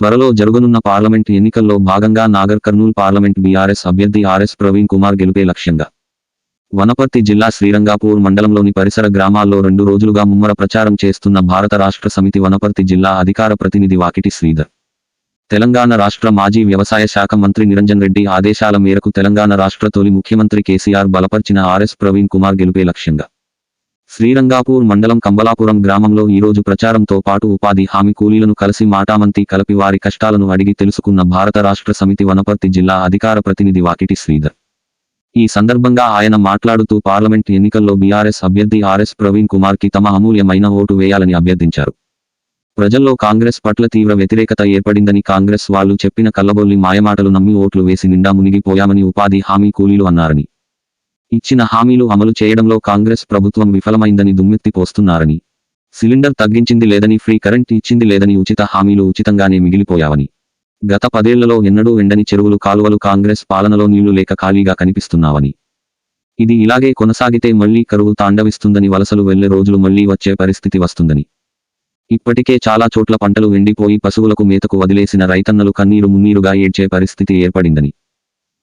త్వరలో జరగనున్న పార్లమెంట్ ఎన్నికల్లో భాగంగా నాగర్ కర్నూల్ పార్లమెంట్ బీఆర్ఎస్ అభ్యర్థి ఆర్ఎస్ ప్రవీణ్ కుమార్ గెలుపే లక్ష్యంగా. వనపర్తి జిల్లా శ్రీరంగాపూర్ మండలంలోని పరిసర గ్రామాల్లో రెండు రోజులుగా ముమ్మర ప్రచారం చేస్తున్న భారత రాష్ట్ర సమితి వనపర్తి జిల్లా అధికార ప్రతినిధి వాకిటి శ్రీధర్. తెలంగాణ రాష్ట్ర మాజీ వ్యవసాయ శాఖ మంత్రి నిరంజన్ రెడ్డి ఆదేశాల మేరకు తెలంగాణ రాష్ట్ర తొలి ముఖ్యమంత్రి కేసీఆర్ బలపర్చిన ఆర్ఎస్ ప్రవీణ్ కుమార్ గెలుపే లక్ష్యంగా. శ్రీరంగాపూర్ మండలం కంబలాపురం గ్రామంలో ఈ రోజు ప్రచారంతో పాటు ఉపాధి హామీ కూలీలను కలిసి మాటామంతి కలిపి వారి కష్టాలను అడిగి తెలుసుకున్న భారత రాష్ట్ర సమితి వనపర్తి జిల్లా అధికార ప్రతినిధి వాకిటి శ్రీధర్. ఈ సందర్భంగా ఆయన మాట్లాడుతూ పార్లమెంట్ ఎన్నికల్లో బీఆర్ఎస్ అభ్యర్థి ఆర్ఎస్ ప్రవీణ్ కుమార్కి తమ అమూల్యమైన ఓటు వేయాలని అభ్యర్థించారు. ప్రజల్లో కాంగ్రెస్ పట్ల తీవ్ర వ్యతిరేకత ఏర్పడిందని కాంగ్రెస్ వాళ్ళు చెప్పిన కల్లబొల్లి మాయమాటలు నమ్మి ఓట్లు వేసి నిండా మునిగిపోయామని ఉపాధి హామీ కూలీలు అన్నారని ఇచ్చిన హామీలు అమలు చేయడంలో కాంగ్రెస్ ప్రభుత్వం విఫలమైందని దుమ్మెత్తి పోస్తున్నారని. సిలిండర్ తగ్గించింది లేదని ఫ్రీ కరెంట్ ఇచ్చింది లేదని ఉచిత హామీలు ఉచితంగానే మిగిలిపోయావని. గత పదేళ్ళలో ఎన్నడూ ఎండని చెరువులు కాలువలు కాంగ్రెస్ పాలనలో నీళ్ళు లేక ఖాళీగా కనిపిస్తున్నావని. ఇది ఇలాగే కొనసాగితే మళ్ళీ కరువు తాండవిస్తుందని వలసలు వెళ్ళే రోజులు మళ్ళీ వచ్చే పరిస్థితి వస్తుందని. ఇప్పటికే చాలా చోట్ల పంటలు ఎండిపోయి పశువులకు మేతకు వదిలేసిన రైతన్నలు కన్నీరు మున్నీరుగా ఏడ్చే పరిస్థితి ఏర్పడిందని.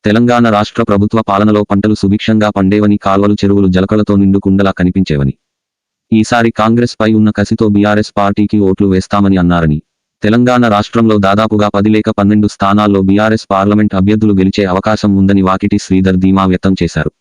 తెలంగాణ రాష్ట్ర ప్రభుత్వ పాలనలో పంటలు సుభిక్షంగా పండేవని కాల్వలు చెరువులు జలకలతో నిండుకుండలా కనిపించేవని. ఈసారి కాంగ్రెస్ పై ఉన్న కసితో బీఆర్ఎస్ పార్టీకి ఓట్లు వేస్తామని అన్నారని. తెలంగాణ రాష్ట్రంలో దాదాపుగా పది లేక పన్నెండు స్థానాల్లో బీఆర్ఎస్ పార్లమెంట్ అభ్యర్థులు గెలిచే అవకాశం ఉందని వాకిటి శ్రీధర్ ధీమా వ్యక్తం చేశారు.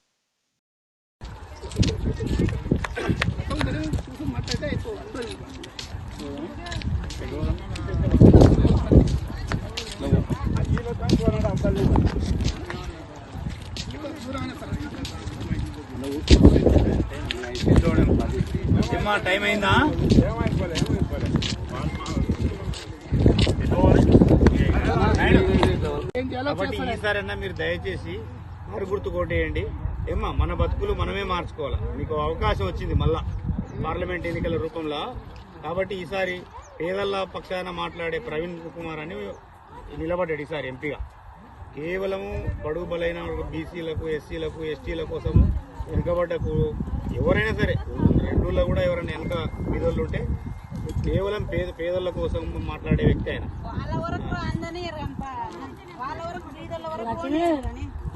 ఏమ్మా టైం అయిందా? కాబట్టి మీరు దయచేసి ఆరు గుర్తు కొట్టేయండి. ఏమ్మా మన బతుకులు మనమే మార్చుకోవాలి? మీకు అవకాశం వచ్చింది మళ్ళా పార్లమెంట్ ఎన్నికల రూపంలో. కాబట్టి ఈసారి పేదల పక్షాన మాట్లాడే ప్రవీణ్ కుమార్ అని నిలబడ్డాడు ఈసారి ఎంపీగా. కేవలం బడుగు బలైన బీసీలకు ఎస్సీలకు ఎస్టీల కోసం వెనుకబడ్డకు ఎవరైనా సరే రెండులో కూడా ఎవరైనా వెనక బీదోళ్ళు ఉంటే కేవలం పేద పేదల కోసం మాట్లాడే వ్యక్తి ఆయన.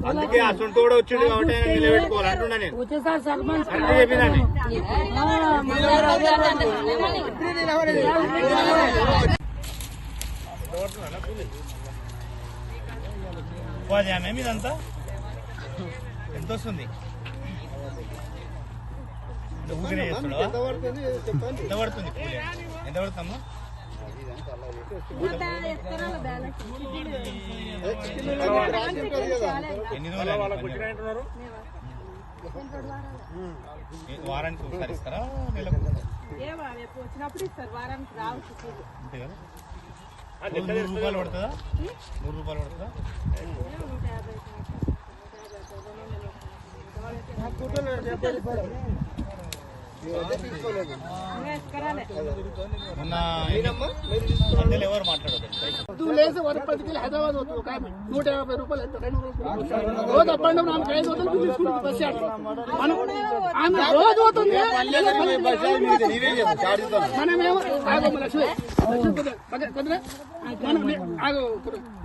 అందుకే సొంత కూడా వచ్చిండు కాబట్టి ఆయన నిలబెట్టుకోవాలి అంటున్నా నేను. చెప్పిందండి ఎంత వస్తుంది ఊరికనే చేస్తున్నావా? ఎంత పడుతుంది ఎంత పడుతుందమ్మా. ఎన్ని రోజులు వారానికి ఒకసారి ఇస్తారా నెలకు వచ్చినప్పుడు ఇస్తారు వారానికి రావచ్చు కూలి. అంతే కదా రోజు నూరు రూపాయలు పడుతుందా నూరు రూపాయలు పడుతుందా. మొన్న మధ్యలో ఎవరు మాట్లాడదు పొద్దు లేసి వరపతికి హైదరాబాద్ వస్తుంది ఒక ఆమె నూట యాభై రూపాయలు ఎంత రెండు వందలు రోజు అప్పండి ఆమె ఐదు వందలు తీసుకుంటుంది బస్ యాడ్ మనం ఆమె రోజు పోతుంది మనమేమో ఆగమ్మ లక్ష్మి లక్ష్మి కొద్దిగా, కొద్దిగా, కొద్దిగా. మనం ఆగు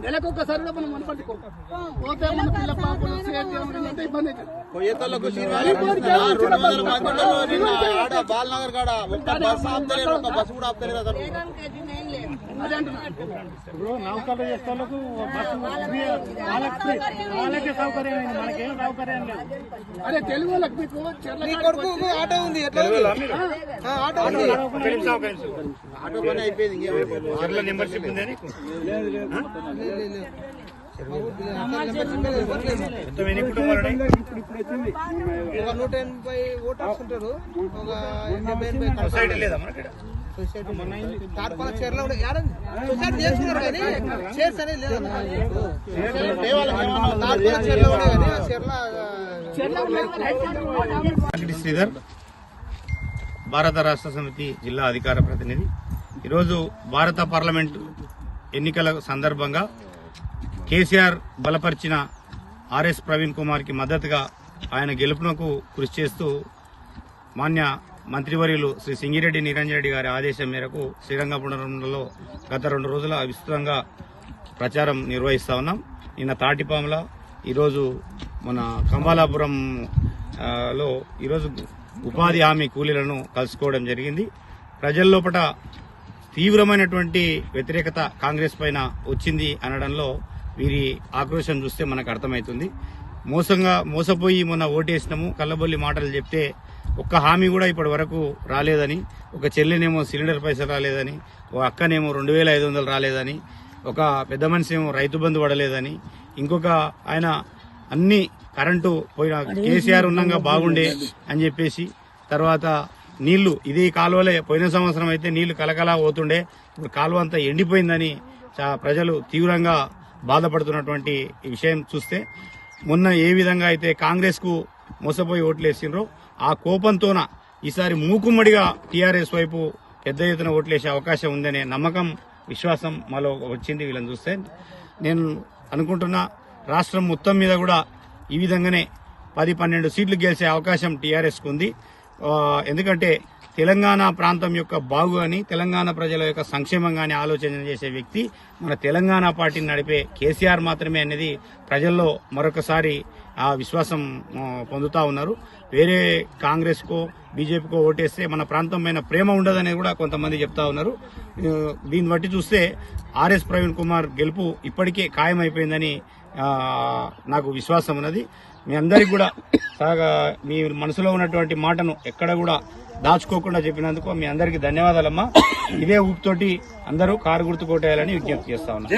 నెలకు ఒక్కసారి కూడా మనం వనపట్టుకో పోతే మన పిల్ల పాపలు ఏమన్నా ఇబ్బంది అవుతుంది వేగంగా ఎదిగిన ఏం లేదు. అదే నౌకర్లు చేసే వాళ్ళకు బస్సు ఫ్రీ, వాళ్ళకి ఫ్రీ. వాళ్ళకే సౌకర్యం అయింది మనకేం సౌకర్యం లేదు. అదే తెలుగు వాళ్ళకి మీకు ఆటో ఉంది ఆటో మెంబర్షిప్ కుటుంబాలు ఉన్నాయి? ఒక నూట ఎనభై ఓటర్స్ ఉంటారు. ఒక డెబ్బై ఎనభై సొసైటీ లేదా మనకి? తార్పాల చీరలో సొసైటీ చేసుకున్నారు కానీ చైర్స్ అనేది లేదు తార్పాల చీరలో కానీ చీరల శ్రీధర్ భారత రాష్ట్ర సమితి జిల్లా అధికార ప్రతినిధి. ఈరోజు భారత పార్లమెంట్ ఎన్నికల సందర్భంగా కేసీఆర్ బలపరిచిన ఆర్ఎస్ ప్రవీణ్ కుమార్కి మద్దతుగా ఆయన గెలుపునకు కృషి చేస్తూ మాన్య మంత్రివర్యులు శ్రీ సింగిరెడ్డి నిరంజన్ రెడ్డి గారి ఆదేశం మేరకు శ్రీరంగపురంలో గత రెండు రోజుల విస్తృతంగా ప్రచారం నిర్వహిస్తా ఉన్నాం. నిన్న తాటిపాముల ఈరోజు మన కంబాలాపురం లో ఈరోజు ఉపాధి హామీ కూలీలను కలుసుకోవడం జరిగింది. ప్రజల లోపల తీవ్రమైనటువంటి వ్యతిరేకత కాంగ్రెస్ పైన వచ్చింది అనడంలో వీరి ఆక్రోశం చూస్తే మనకు అర్థమవుతుంది. మోసంగా మోసపోయి మొన్న ఓటేసినాము కళ్ళబొల్లి మాటలు చెప్తే ఒక్క హామీ కూడా ఇప్పటి వరకు రాలేదని ఒక చెల్లినేమో సిలిండర్ పైసలు రాలేదని ఒక అక్కనేమో రెండు వేల ఐదు వందలు రాలేదని ఒక పెద్ద మనిషి ఏమో రైతు బంధు పడలేదని ఇంకొక ఆయన అన్ని కరెంటు పోయిన కేసీఆర్ ఉన్నాగా బాగుండే అని చెప్పేసి తర్వాత నీళ్ళు ఇది కాలువలే పోయిన సంవత్సరం అయితే నీళ్ళు కలకలా పోతుండే ఇప్పుడు కాలువ అంతా ఎండిపోయిందని ప్రజలు తీవ్రంగా బాధపడుతున్నటువంటి విషయం చూస్తే మొన్న ఏ విధంగా అయితే కాంగ్రెస్కు మోసపోయి ఓట్లేసిండ్రో ఆ కోపంతోన ఈసారి మూకుమ్మడిగా టీఆర్ఎస్ వైపు పెద్ద ఎత్తున ఓట్లేసే అవకాశం ఉందనే నమ్మకం విశ్వాసం మాలో వచ్చింది వీళ్ళని చూస్తే. నేను అనుకుంటున్నా రాష్ట్రం మొత్తం మీద కూడా ఈ విధంగానే పది పన్నెండు సీట్లు గెలిచే అవకాశం టీఆర్ఎస్కు ఉంది. ఎందుకంటే తెలంగాణ ప్రాంతం యొక్క బాగు అని తెలంగాణ ప్రజల యొక్క సంక్షేమం కానీ ఆలోచన చేసే వ్యక్తి మన తెలంగాణ పార్టీని నడిపే కేసీఆర్ మాత్రమే అనేది ప్రజల్లో మరొకసారి ఆ విశ్వాసం పొందుతూ పొందుతా ఉన్నారు. వేరే కాంగ్రెస్కో బీజేపీకో ఓటేస్తే మన ప్రాంతం పైన ప్రేమ ఉండదనేది కూడా కొంతమంది చెప్తా ఉన్నారు. దీన్ని బట్టి చూస్తే ఆర్ఎస్ ప్రవీణ్ కుమార్ గెలుపు ఇప్పటికే ఖాయమైపోయిందని నాకు విశ్వాసం ఉన్నది. మీ అందరికి కూడా సాగా మీ మనసులో ఉన్నటువంటి మాటను ఎక్కడ కూడా దాచుకోకుండా చెప్పినందుకు మీ అందరికి ధన్యవాదాలమ్మా. ఇదే ఊపుతోటి అందరూ కారు గుర్తు కొట్టేయాలని విజ్ఞప్తి చేస్తా ఉన్నా.